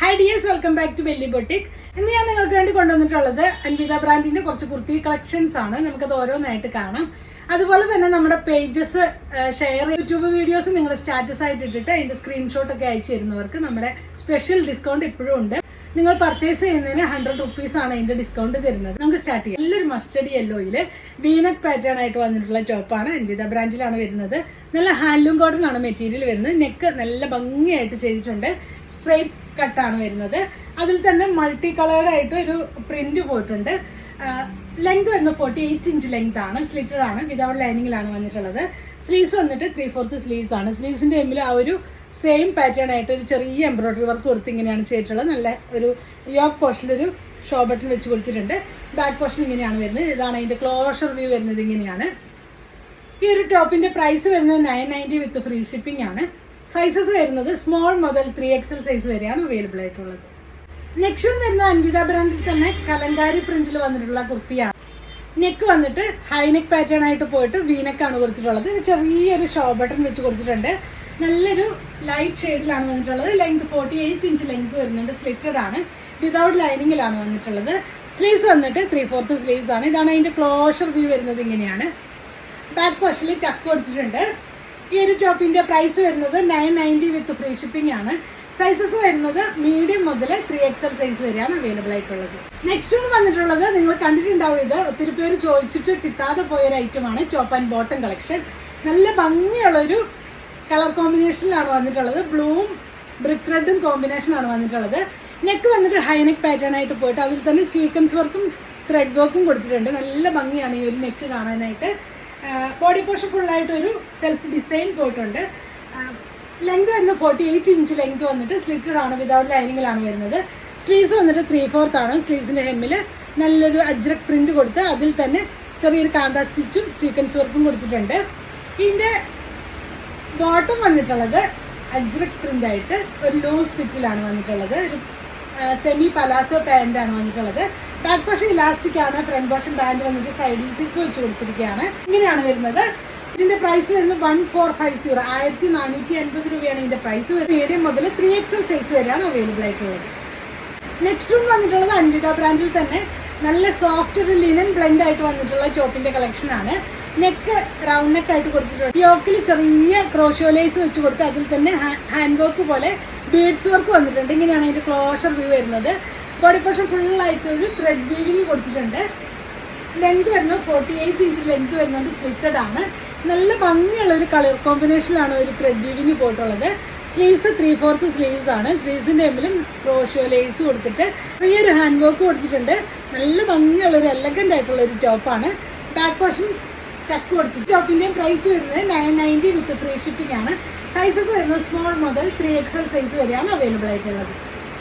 Hi dears welcome back to Welly boutique ഇന്ന് ഞാൻ നിങ്ങൾക്ക് വേണ്ടി കൊണ്ടുവന്നിട്ടുള്ളത് അൻവിത ബ്രാൻഡിന്റെ കുറച്ച് കുർത്തി കളക്ഷൻസ് ആണ്. നമുക്കത് ഓരോന്നായിട്ട് കാണാം. അതുപോലെ തന്നെ നമ്മുടെ പേജസ് ഷെയർ യൂട്യൂബ് വീഡിയോസ് നിങ്ങൾ സ്റ്റാറ്റസ് ആയിട്ട് ഇട്ടിട്ട് അതിന്റെ സ്ക്രീൻഷോട്ട് ഒക്കെ അയച്ചു തരുന്നവർക്ക് നമ്മുടെ സ്പെഷ്യൽ ഡിസ്കൗണ്ട് ഇപ്പോഴും ഉണ്ട്. നിങ്ങൾ പർച്ചേസ് ചെയ്യുന്നതിന് ഹൺഡ്രഡ് റുപ്പീസ് ആണ് അതിന്റെ ഡിസ്കൗണ്ട് തരുന്നത്. നമുക്ക് സ്റ്റാർട്ട് ചെയ്യാം. നല്ലൊരു മസ്റ്റഡി യെല്ലോയിൽ വീനക് പാറ്റേൺ ആയിട്ട് വന്നിട്ടുള്ള ടോപ്പാണ് അൻവിത ബ്രാൻഡിലാണ് വരുന്നത്. നല്ല ഹാൻഡ്ലൂം കോട്ടൺ ആണ് മെറ്റീരിയൽ വരുന്നത്. നെക്ക് നല്ല ഭംഗിയായിട്ട് ചെയ്തിട്ടുണ്ട്. സ്ട്രെയിറ്റ് കട്ടാണ് വരുന്നത്. അതിൽ തന്നെ മൾട്ടി കളേർഡ് ആയിട്ട് ഒരു പ്രിന്റ് പോയിട്ടുണ്ട്. ലെങ്ത് വരുന്നത് ഫോർട്ടി എയ്റ്റ് ഇഞ്ച് ലെങ്ത് ആണ്. സ്ലിറ്റഡ് ആണ്. വിതൗട്ട് ലൈനിങ്ങിലാണ് വന്നിട്ടുള്ളത്. സ്ലീവ്സ് വന്നിട്ട് ത്രീ ഫോർത്ത് സ്ലീവ്സ് ആണ്. സ്ലീവ്സിന്റെ എമ്മിൽ ആ ഒരു സെയിം പാറ്റേൺ ആയിട്ട് ഒരു ചെറിയ എംബ്രോയിഡറി വർക്ക് കൊടുത്ത് ഇങ്ങനെയാണ് ചെയ്തിട്ടുള്ളത്. നല്ല ഒരു യോക്ക് പോർഷനിൽ ഒരു ഷോ ബട്ടൺ വെച്ച് കൊടുത്തിട്ടുണ്ട്. ബാക്ക് പോർഷൻ ഇങ്ങനെയാണ് വരുന്നത്. ഇതാണ് അതിന്റെ ക്ലോഷർ വ്യൂ വരുന്നത് ഇങ്ങനെയാണ്. ഈ ഒരു ടോപ്പിന്റെ പ്രൈസ് വരുന്നത് nine ninety with free shipping ആണ്. സൈസസ് വരുന്നത് സ്മോൾ മുതൽ ത്രീ എക്സൽ സൈസ് വരെയാണ് അവൈലബിൾ ആയിട്ടുള്ളത്. നെക്സ്റ്റ് വരുന്ന അൻവിത ബ്രാൻഡിൽ തന്നെ കലങ്കാരി പ്രിന്റിൽ വന്നിട്ടുള്ള കുർത്തിയാണ്. നെക്ക് വന്നിട്ട് ഹൈനെക്ക് പാറ്റേൺ ആയിട്ട് പോയിട്ട് വീനെക്കാണ് കൊടുത്തിട്ടുള്ളത്. ചെറിയൊരു ഷോ ബട്ടൺ വെച്ച് കൊടുത്തിട്ടുണ്ട്. നല്ലൊരു ലൈറ്റ് ഷെയ്ഡിലാണ് വന്നിട്ടുള്ളത്. Length forty eight inch length വരുന്നുണ്ട്. സ്ലിറ്റഡ് ആണ്. വിതൗട്ട് ലൈനിങ്ങിലാണ് വന്നിട്ടുള്ളത്. സ്ലീവ്സ് വന്നിട്ട് ത്രീ ഫോർത്ത് സ്ലീവ്സ് ആണ്. ഇതാണ് അതിന്റെ ക്ലോഷർ വ്യൂ വരുന്നത് ഇങ്ങനെയാണ്. ബാക്ക് പോർഷനിൽ ചക്ക് കൊടുത്തിട്ടുണ്ട്. ഈ ഒരു ടോപ്പിന്റെ പ്രൈസ് വരുന്നത് nine ninety with free shipping ആണ്. സൈസസ് വരുന്നത് മീഡിയം മുതൽ ത്രീ എക്സൽ സൈസ് വരെയാണ് അവൈലബിൾ ആയിട്ടുള്ളത്. നെക്സ്റ്റ് വന്നിട്ടുള്ളത് നിങ്ങൾ കണ്ടിട്ടുണ്ടാവും ഇത്. ഒത്തിരി പേര് ചോദിച്ചിട്ട് കിട്ടാതെ പോയൊരു ഐറ്റമാണ് ടോപ്പ് ആൻഡ് ബോട്ടം കളക്ഷൻ നല്ല ഭംഗിയുള്ളൊരു കളർ കോമ്പിനേഷനിലാണ് വന്നിട്ടുള്ളത്. ബ്ലൂവും ബ്രിക്ക് റെഡും കോമ്പിനേഷനാണ് വന്നിട്ടുള്ളത്. നെക്ക് വന്നിട്ട് ഹൈനെക്ക് പാറ്റേൺ ആയിട്ട് പോയിട്ട് അതിൽ തന്നെ സീക്വൻസ് വർക്കും ത്രെഡ് വർക്കും കൊടുത്തിട്ടുണ്ട്. നല്ല ഭംഗിയാണ് ഈ ഒരു നെക്ക് കാണാനായിട്ട്. ബോഡി പോർഷൻ ഫുള്ളായിട്ടൊരു സെൽഫ് ഡിസൈൻ പോയിട്ടുണ്ട്. ലെങ്ത് വരുന്നത് ഫോർട്ടി എയ്റ്റ് ഇഞ്ച് ലെങ്ത് വന്നിട്ട് സ്ലിറ്റഡ് ആണ് വിതൗട്ട് ലൈനിങ്ങിലാണ് വരുന്നത്. സ്ലീവ്സ് വന്നിട്ട് ത്രീ ഫോർത്ത് ആണ്. സ്ലീവ്സിന്റെ ഹെമ്മിൽ നല്ലൊരു അജ്രക് പ്രിന്റ് കൊടുത്ത് അതിൽ തന്നെ ചെറിയൊരു കാന്ത സ്റ്റിച്ചും സീക്വൻസ് വർക്കും കൊടുത്തിട്ടുണ്ട്. ഇതിന്റെ ബോട്ടം വന്നിട്ടുള്ളത് അജ്രക് പ്രിന്റായിട്ട് ഒരു ലൂസ് ഫിറ്റിലാണ് വന്നിട്ടുള്ളത്. ഒരു സെമി പലാസോ പാന്റാണ് വന്നിട്ടുള്ളത്. ബാക്ക് പോർഷൻ ഇലാസ്റ്റിക് ആണ് ഫ്രണ്ട് പോർഷൻ പാന്റ് വന്നിട്ട് സൈഡിൽ സിപ്പ് വെച്ച് കൊടുത്തിരിക്കുകയാണ്. ഇങ്ങനെയാണ് വരുന്നത്. ഇതിന്റെ പ്രൈസ് വരുന്നത് വൺ ഫോർ ഫൈവ് സീറോ ആയിരത്തി നാനൂറ്റി അൻപത് രൂപയാണ് ഇതിന്റെ പ്രൈസ് വരുന്നത്. മീഡിയം മുതൽ ത്രീ എക്സൽ സൈസ് വരെയാണ് അവൈലബിൾ ആയിട്ടുള്ളത്. നെക്സ്റ്റ് റൂം വന്നിട്ടുള്ളത് അൻവിത ബ്രാൻഡിൽ തന്നെ. നല്ല സോഫ്റ്റ് ഒരു ലിനൻ ബ്ലെൻഡ് ആയിട്ട് വന്നിട്ടുള്ള ടോപ്പിന്റെ കളക്ഷൻ ആണ്. നെക്ക് റൗണ്ട് നെക്ക് ആയിട്ട് കൊടുത്തിട്ടുണ്ട്. യോക്കിൽ ചെറിയ ക്രോഷോലേസ് വെച്ച് കൊടുത്ത് അതിൽ തന്നെ ഹാൻഡ് വർക്ക് പോലെ ബീഡ്സ് വർക്ക് വന്നിട്ടുണ്ട്. ഇങ്ങനെയാണ് അതിന്റെ ക്ലോഷർ വ്യൂ വരുന്നത്. ബോഡി പോർഷൻ ഫുൾ ആയിട്ട് ഒരു ത്രെഡ് വീവിങ് കൊടുത്തിട്ടുണ്ട്. ലെങ്ത് വരുന്നത് ഫോർട്ടി എയ്റ്റ് ഇഞ്ച് ലെങ്ത് വരുന്നത് സ്ലിറ്റഡ് ആണ്. നല്ല ഭംഗിയുള്ള ഒരു കളർ കോമ്പിനേഷനിലാണ് ഒരു ത്രെഡ് വീവിങ് പോയിട്ടുള്ളത്. സ്ലീവ്സ് ത്രീ ഫോർത്ത് സ്ലീവ്സ് ആണ്. സ്ലീവ്സിന്റെ എമ്പിലും ക്രോഷോ ലേസ് കൊടുത്തിട്ട് ചെറിയൊരു ഹാൻഡ് വർക്ക് കൊടുത്തിട്ടുണ്ട്. നല്ല ഭംഗിയുള്ള ഒരു എലഗന്റ് ആയിട്ടുള്ള ഒരു ടോപ്പാണ് ബാക്ക് പോർഷൻ ചക്ക് കൊടുത്തിട്ട് ടോപ്പിന്റെയും പ്രൈസ് വരുന്നത് nine ninety with free shipping ആണ്. സൈസസ് വരുന്നത് സ്മോൾ മുതൽ ത്രീ എക്സൽ സൈസ് വരെയാണ് അവൈലബിൾ ആയിട്ടുള്ളത്.